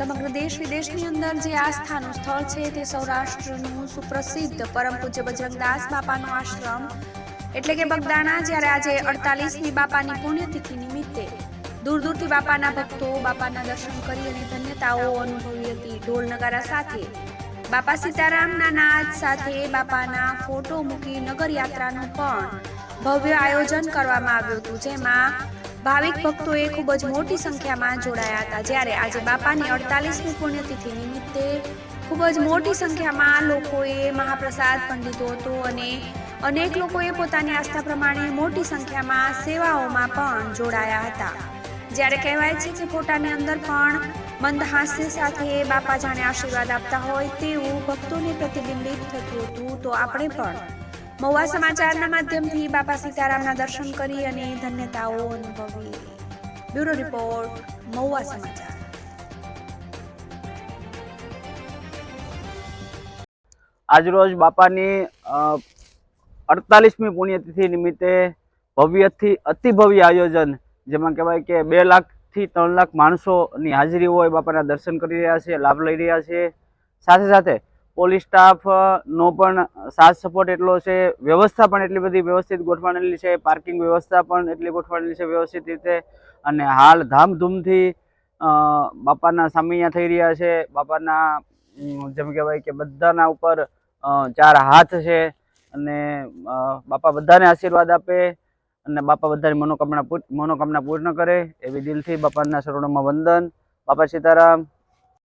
સમગ્ર દેશ વિદેશની અંદર જે આસ્થાનું સ્થળ છે તે સૌરાષ્ટ્રનું સુપ્રસિદ્ધ પરમ પૂજ્ય બજરંગદાસ બાપાનો આશ્રમ. એટલે કે બગદાણા, જ્યારે આજે અડતાલીસમી બાપાની પુણ્યતિથિ નિમિત્તે દૂર દૂરથી બાપાના ભક્તો બાપાના દર્શન કરી અને ધન્યતાઓ અનુભવી હતી ઢોલ નગારા સાથે. બાપા સીતારામના નાદ સાથે બાપાના ફોટો મૂકી નગર યાત્રાનું પણ ભવ્ય આયોજન કરવામાં આવ્યું હતું, જેમાં ભાવિક ભક્તોએ ખૂબ જ મોટી સંખ્યામાં જોડાયા હતા. જ્યારે આજે બાપાની અડતાલીસમી પુણ્યતિથિ નિમિત્તે ખૂબ જ મોટી સંખ્યામાં લોકોએ મહાપ્રસાદ પણ લીધો હતો અને અનેક લોકોએ પોતાની આસ્થા પ્રમાણે મોટી સંખ્યામાં સેવાઓમાં પણ જોડાયા હતા. જ્યારે કહેવાય છે કે ફોટાની અંદર પણ મંદ હાસ્ય સાથે બાપા જાણે આશીર્વાદ આપતા હોય તેવું ભક્તોને પ્રતિબિંબિત થતું હતું, તો આપણે પણ મહુવા સમાચારના માધ્યમથી બાપા સીતારામના દર્શન કરી અને ધન્યતાઓ અનુભવી. બ્યુરો રિપોર્ટ, મહુવા સમાચાર. આજરોજ બાપાની અડતાલીસમી પુણ્યતિથિ નિમિત્તે ભવ્યથી અતિ ભવ્ય આયોજન, જેમાં કહેવાય કે બે લાખથી ત્રણ લાખ માણસોની હાજરી હોય બાપાના દર્શન કરી રહ્યા છે, લાભ લઈ રહ્યા છે. સાથે સાથે પોલીસ સ્ટાફનો પણ સાથ સપોર્ટ એટલો છે, વ્યવસ્થા પણ એટલી બધી વ્યવસ્થિત ગોઠવાણેલી છે, પાર્કિંગ વ્યવસ્થા પણ એટલી ગોઠવાણેલી છે વ્યવસ્થિત રીતે. અને હાલ ધામધૂમથી બાપાના સામૈયા થઈ રહ્યા છે. બાપાના જેમ કહેવાય કે બધાના ઉપર ચાર હાથ છે. અને બાપા બધાને આશીર્વાદ આપે અને બાપા બધાની મનોકામના મનોકામના પૂર્ણ કરે. એવી દિલથી બાપાના શરણોમાં વંદન. બાપા સીતારામ.